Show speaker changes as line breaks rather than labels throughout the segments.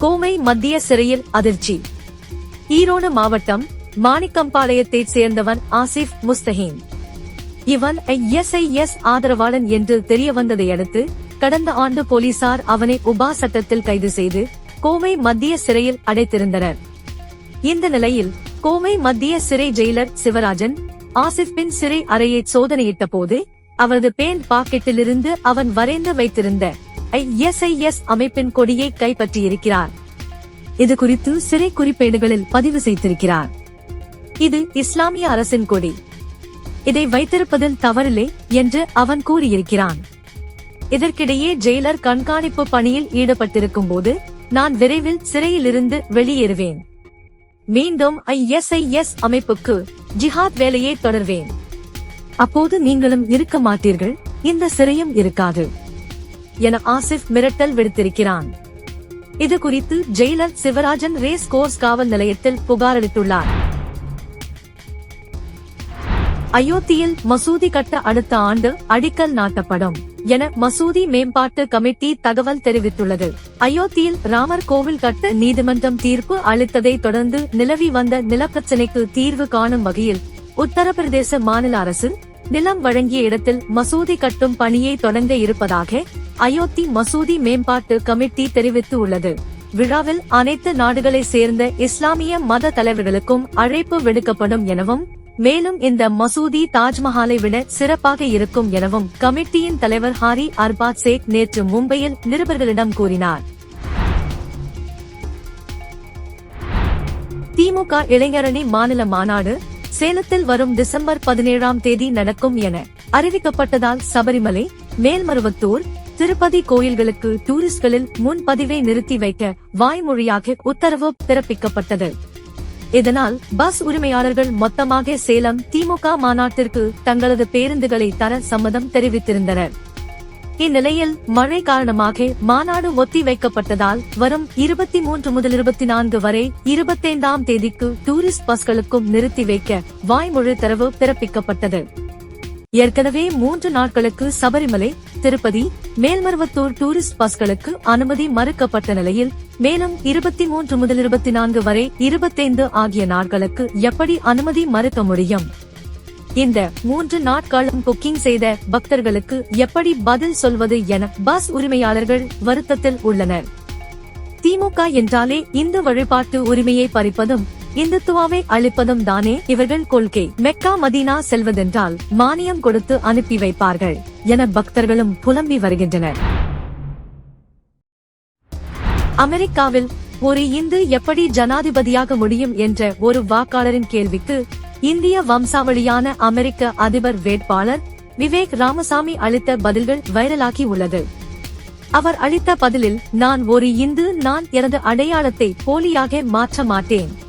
கோமை மத்திய சிறையில் அதிர்ச்சி. ஈரோடு மாவட்டம் மாணிக்கம்பாளையத்தைச் சேர்ந்தவன் ஆசிப் முஸ்தஹீம் இவன் எஸ்ஐஎஸ் ஆதரவாளன் என்று தெரிய வந்ததை அடுத்து கடந்த ஆண்டு போலீசார் அவனை உபா சட்டத்தில் கைது செய்து கோவை மத்திய சிறையில் அடைத்திருந்தனர். இந்த நிலையில் கோவை மத்திய சிறை ஜெயிலர் சிவராஜன் ஆசிப்பின் சிறை அறையை சோதனையிட்ட போது அவரது பேண்ட் பாக்கெட்டிலிருந்து அவன் வரைந்து வைத்திருந்த ஐஎஸ்ஐஎஸ் அமைப்பின் கொடியை கைப்பற்றியிருக்கிறார். இது குறித்து சிறை குறிப்பேடுகளில் பதிவு செய்திருக்கிறார். இது இஸ்லாமிய அரசின் கொடி. இதை வைத்திருப்பதில் தவறில்லை என்று அவன் கூறியிருக்கிறான். இதற்கிடையே ஜெயிலர் கண்காணிப்பு பணியில் ஈடுபட்டிருக்கும் போது நான் விரைவில் சிறையிலிருந்து வெளியேறுவேன். மீண்டும் ஐஎஸ்ஐஎஸ் அமைப்புக்கு ஜிஹாத் வேலையை தொடர்வேன். அப்போது நீங்களும் இருக்க மாட்டீர்கள். இந்த சிறையும் இருக்காது. என ஆசிப் மிரட்டல் விடுத்திருக்கிறான். இது குறித்து ஜெயிலர் சிவராஜன் ரேஸ் கோர்ஸ் காவல் நிலையத்தில் புகாரளித்துள்ளார் அயோத்தியில் மசூதி கட்ட அடுத்த ஆண்டு அடிக்கல் நாட்டப்படும் என மசூதி மேம்பாட்டு கமிட்டி தகவல் தெரிவித்துள்ளது. அயோத்தியில் ராமர் கோவில் கட்ட நீதிமன்றம் தீர்ப்பு அளித்ததை தொடர்ந்து நிலவி வந்த நிலப்பிரச்சினைக்கு தீர்வு காணும் வகையில் உத்தரப்பிரதேச மாநில அரசு நிலம் வழங்கிய இடத்தில் மசூதி கட்டும் பணியை தொடங்க இருப்பதாக அயோத்தி மசூதி மேம்பாட்டு கமிட்டி தெரிவித்து உள்ளது விழாவில் அனைத்து நாடுகளை சேர்ந்த இஸ்லாமிய மத தலைவர்களுக்கும் அழைப்பு விடுக்கப்படும் எனவும் மேலும் இந்த மசூதி தாஜ்மஹாலை விட சிறப்பாக இருக்கும் எனவும் கமிட்டியின் தலைவர் ஹாரி அர்பாத் சேக் நேற்று மும்பையில் நிருபர்களிடம் கூறினார். திமுக இளைஞரணி மாநில மாநாடு சேலத்தில் வரும் டிசம்பர் பதினேழாம் தேதி நடக்கும் என அறிவிக்கப்பட்டதால் சபரிமலை மேல்மருவத்தூர் திருப்பதி கோயில்களுக்கு டூரிஸ்ட்களில் முன்பதிவை நிறுத்தி வைக்க வாய்மொழியாக உத்தரவு பிறப்பிக்கப்பட்டது. இதனால் பஸ் உரிமையாளர்கள் மொத்தமாக சேலம் திமுக மாநாட்டிற்கு தங்களது பேருந்துகளை தர சம்மதம் தெரிவித்திருந்தனர். இந்நிலையில் மழை காரணமாக மாநாடு ஒத்தி வைக்கப்பட்டதால் வரும் இருபத்தி மூன்று முதல் இருபத்தி நான்கு வரை இருபத்தைந்தாம் தேதிக்கு டூரிஸ்ட் பஸ்களுக்கும் நிறுத்தி வைக்க வாய்மொழி தரவு பிறப்பிக்கப்பட்டது. ஏற்கனவே மூன்று நாட்களுக்கு சபரிமலை திருப்பதி மேல்மருவத்தூர் டூரிஸ்ட் பஸ்களுக்கு அனுமதி மறுக்கப்பட்ட நிலையில் மேலும் இருபத்தி மூன்று முதல் இருபத்தி நான்கு வரை இருபத்தைந்து ஆகிய நாட்களுக்கு எப்படி அனுமதி மறுக்க முடியும்? இந்த மூன்று நாட்களும் புக்கிங் செய்த பக்தர்களுக்கு எப்படி பதில் சொல்வது என பஸ் உரிமையாளர்கள் வருத்தத்தில் உள்ளனர். திமுக என்றாலே இந்து வழிபாட்டு உரிமையை பறிப்பதும் இந்துத்துவாவை அளிப்பதும் தானே இவர்கள் கொள்கை. மெக்கா மதீனா செல்வதென்றால் மானியம் கொடுத்து அனுப்பி வைப்பார்கள் என பக்தர்களும் புலம்பி வருகின்றனர். அமெரிக்காவில் ஒரு இந்து எப்படி ஜனாதிபதியாக முடியும் என்ற ஒரு வாக்காளரின் கேள்விக்கு இந்திய வம்சாவளியான அமெரிக்க அதிபர் வேட்பாளர் விவேக் ராமசாமி அளித்த பதில்கள் வைரலாகி உள்ளது. அவர் அளித்த பதிலில் நான் ஒரு இந்து நான் எனது அடையாளத்தை போலியாக மாற்ற மாட்டேன்.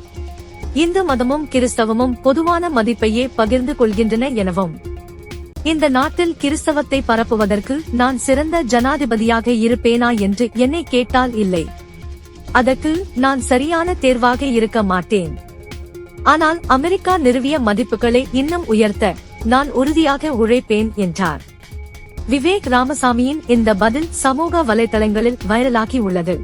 இந்து மதமும் கிறிஸ்தவமும் பொதுவான மதிப்பையே பகிர்ந்து கொள்கின்றன எனவும். இந்த நாட்டில் கிறிஸ்தவத்தை பரப்புவதற்கு நான் சிறந்த ஜனாதிபதியாக இருப்பேனா என்று என்னை கேட்டால் இல்லை. அதற்கு நான் சரியான தேர்வாக இருக்க மாட்டேன். ஆனால் அமெரிக்கா நிறுவிய மதிப்புகளை இன்னும் உயர்த்த நான் உறுதியாக உழைப்பேன் என்றார். விவேக் ராமசாமியின் இந்த பதில் சமூக வலைதளங்களில் வைரலாகி உள்ளது.